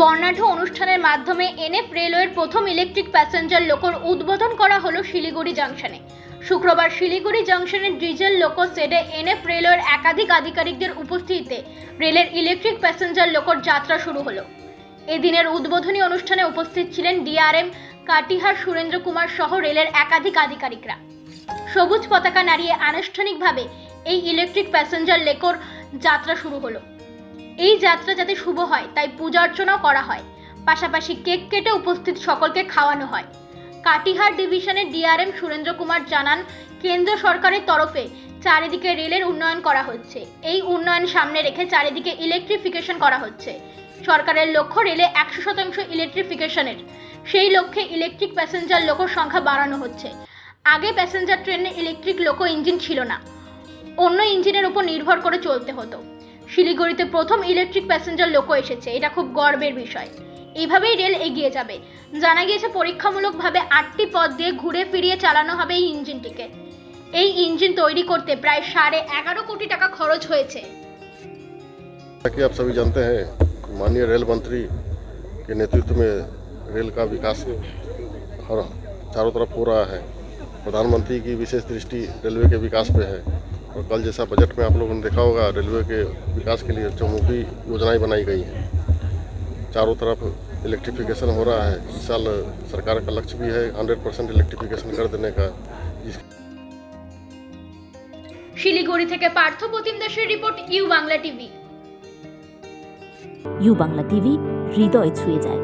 বর্ণাঢ্য অনুষ্ঠানের মাধ্যমে এনএফ রেলওয়ের প্রথম ইলেকট্রিক প্যাসেঞ্জার লোকোর উদ্বোধন করা হলো শিলিগুড়ি জাংশনে শুক্রবার শিলিগুড়ি জাংশনের ডিজেল লোকো সেডে এনএফ রেলওয়ের একাধিক আধিকারিকদের উপস্থিতিতে রেলের ইলেকট্রিক প্যাসেঞ্জার লোকোর যাত্রা শুরু হলো। এদিনের উদ্বোধনী অনুষ্ঠানে উপস্থিত ছিলেন ডিআরএম, কাটিহার সুরেন্দ্র কুমার সহ রেলের একাধিক আধিকারিকরা। সবুজ পতাকা নাড়িয়ে আনুষ্ঠানিকভাবে এই ইলেকট্রিক প্যাসেঞ্জার লেকোর যাত্রা শুরু হলো। এই যাত্রা যাতে শুভ হয়, তাই পূজা অর্চনাও করা হয়। পাশাপাশি কেক কেটে উপস্থিত সকলকে খাওয়ানো হয়। কাটিহার ডিভিশনের ডিআরএম সুরেন্দ্র কুমার জানান, কেন্দ্র সরকারের তরফে চারিদিকে রেলের উন্নয়ন করা হচ্ছে। এই উন্নয়ন সামনে রেখে চারিদিকে ইলেকট্রিফিকেশন করা হচ্ছে। সরকারের লক্ষ্য রেলে একশো শতাংশ ইলেকট্রিফিকেশনের সেই লক্ষ্যে ইলেকট্রিক প্যাসেঞ্জার লোকোর সংখ্যা বাড়ানো হচ্ছে। আগে প্যাসেঞ্জার ট্রেনে ইলেকট্রিক লোকো ইঞ্জিন ছিল না। অন্য ইঞ্জিনের উপর নির্ভর করে চলতে হতো। শিলিগুড়িতে প্রথম ইলেকট্রিক প্যাসেঞ্জার লোকো এসেছে এটা খুব গর্বের বিষয় এইভাবেই রেল এগিয়ে যাবে জানা গিয়েছে পরীক্ষামূলকভাবে আটটি পথ দিয়ে ঘুরে ফিরিয়ে চালানো হবে এই ইঞ্জিনটিকে এই ইঞ্জিন তৈরি করতে প্রায় সাড়ে এগারো কোটি টাকা খরচ হয়েছে जैसा कि आप सभी जानते हैं माननीय रेल मंत्री के नेतृत्व में रेल का विकास हर चारों तरफ हो रहा है प्रधानमंत्री की विशेष दृष्टि रेलवे के विकास पे है और कल जैसा बजट में आप लोगों ने देखा होगा रेलवे के विकास के लिए चौमुखी योजनाएं बनाई गई हैं चारों तरफ इलेक्ट्रिफिकेशन हो रहा है इस साल सरकार का लक्ष्य भी है 100 परसेंट इलेक्ट्रिफिकेशन कर देने का जिस শিলিগুড়ি থেকে পার্থ প্রতিম দাসের report U Bangla TV U Bangla TV হৃদয় ছুঁয়ে যায়